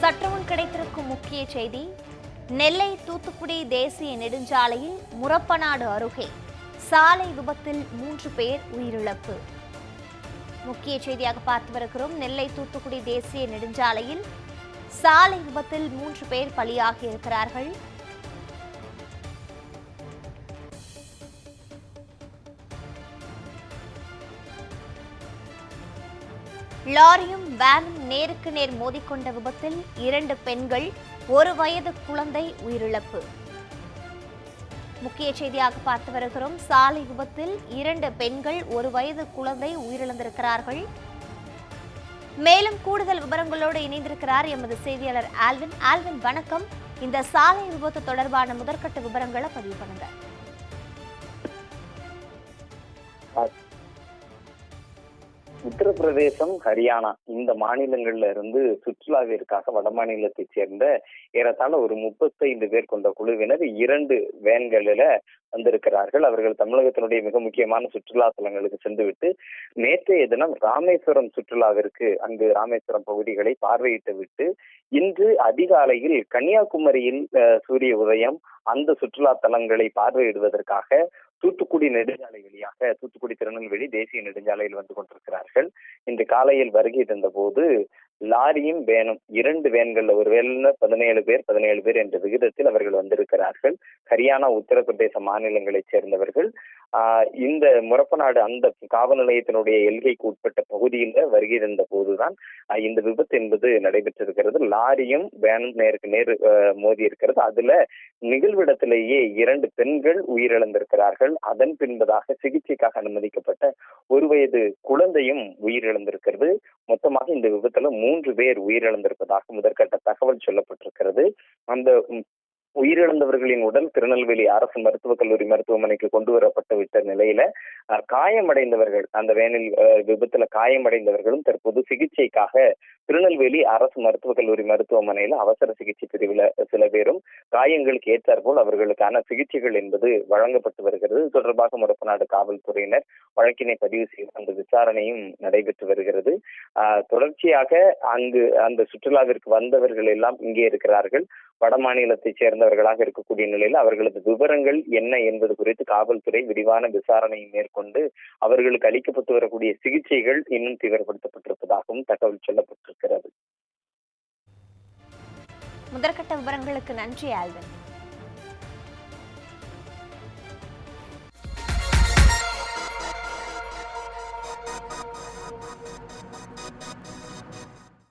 சற்றுமுன் கிடைத்திருக்கும் முக்கிய செய்தி நெல்லை தூத்துக்குடி தேசிய நெடுஞ்சாலையில் முரப்பநாடு அருகே சாலை விபத்தில் மூன்று பேர் உயிரிழப்பு. முக்கிய செய்தியாக பார்த்து வருகிறோம். நெல்லை தூத்துக்குடி தேசிய நெடுஞ்சாலையில் சாலை விபத்தில் மூன்று பேர் பலியாகி இருக்கிறார்கள் லாரியும் வேனும் நேருக்கு நேர் மோதிக்கொண்ட விபத்தில் இரண்டு பெண்கள் ஒரு வயது குழந்தை உயிரிழப்பு. முக்கிய செய்தியாக பார்த்து வருகிறோம். சாலை விபத்தில் இரண்டு பெண்கள் ஒரு வயது குழந்தை உயிரிழந்திருக்கிறார்கள். மேலும் கூடுதல் விவரங்களோடு இணைந்திருக்கிறார் எமது செய்தியாளர் ஆல்வின். ஆல்வின் வணக்கம். இந்த சாலை விபத்து தொடர்பான முதற்கட்ட விவரங்களை பதிவு பண்ணுங்க. உத்தரப்பிரதேசம் ஹரியானா இந்த மாநிலங்கள்ல இருந்து சுற்றுலாவிற்காக வட மாநிலத்தைச் சேர்ந்த ஏறத்தாழ ஒரு முப்பத்தைந்து பேர் கொண்ட குழுவினர் இரண்டு வேன்களில வந்திருக்கிறார்கள். அவர்கள் தமிழகத்தினுடைய மிக முக்கியமான சுற்றுலா தலங்களுக்கு சென்றுவிட்டு நேற்றைய தினம் ராமேஸ்வரம் சுற்றுலாவிற்கு அங்கு ராமேஸ்வரம் பகுதிகளை பார்வையிட்டு விட்டு இன்று அதிகாலையில் கன்னியாகுமரியில் அஹ், சூரிய உதயம் அந்த சுற்றுலா தலங்களை பார்வையிடுவதற்காக தூத்துக்குடி நெடுஞ்சாலை வழியாக தூத்துக்குடி திருநெல்வேலி தேசிய நெடுஞ்சாலையில் வந்து கொண்டிருக்கிறார்கள். இன்று காலையில் வருகை தந்த போது லாரியும் வேனும். இரண்டு வேன்கள்ல ஒரு வேன்ல பதினேழு பேர் பதினேழு பேர் என்ற விகிதத்தில் அவர்கள் வந்திருக்கிறார்கள். ஹரியானா உத்தரப்பிரதேச மாநிலங்களைச் சேர்ந்தவர்கள். இந்த முரப்பநாடு அந்த காவல் நிலையத்தினுடைய எல்கைக்கு உட்பட்ட பகுதியில் வருகை தந்த போதுதான் இந்த விபத்து என்பது நடைபெற்றிருக்கிறது. லாரியும் வேனும் நேருக்கு நேர் மோதி இருக்கிறது. அதுல நிகழ்விடத்திலேயே இரண்டு பெண்கள் உயிரிழந்திருக்கிறார்கள். அதன் பின்பதாக சிகிச்சைக்காக அனுமதிக்கப்பட்ட ஒரு வயது குழந்தையும் உயிரிழந்திருக்கிறது. மொத்தமாக இந்த விபத்துல மூன்று பேர் உயிரிழந்திருப்பதாக முதற்கட்ட தகவல் சொல்லப்பட்டிருக்கிறது. அந்த உயிரிழந்தவர்களின் உடல் திருநெல்வேலி அரசு மருத்துவக் கல்லூரி மருத்துவமனைக்கு கொண்டு வரப்பட்டு விட்ட நிலையில அஹ், காயமடைந்தவர்கள் அந்த வேனில் அஹ், விபத்துல காயமடைந்தவர்களும் தற்போது சிகிச்சைக்காக திருநெல்வேலி அரசு மருத்துவக் கல்லூரி மருத்துவமனையில் அவசர சிகிச்சை பிரிவுல சில பேரும் காயங்களுக்கு ஏற்றாற்போல் அவர்களுக்கான சிகிச்சைகள் என்பது வழங்கப்பட்டு வருகிறது. தொடர்பாக முடப்பநாடு காவல்துறையினர் வழக்கினை பதிவு செய்து அந்த விசாரணையும் நடைபெற்று வருகிறது. ஆஹ், தொடர்ச்சியாக அங்கு அந்த சுற்றுலாவிற்கு வந்தவர்கள் எல்லாம் இங்கே இருக்கிறார்கள். வட மாநிலத்தைச் சேர்ந்தவர்களாக இருக்கக்கூடிய நிலையில் அவர்களது விவரங்கள் என்ன என்பது குறித்து காவல்துறை விரிவான விசாரணையை மேற்கொண்டு அவர்களுக்கு அளிக்கப்பட்டு வரக்கூடிய சிகிச்சைகள் இன்னும் தீவிரப்படுத்தப்பட்டிருப்பதாகவும் தகவல் இருக்கிறது. முதற்கட்ட விவரங்களுக்கு நன்றி ஆல்வின்.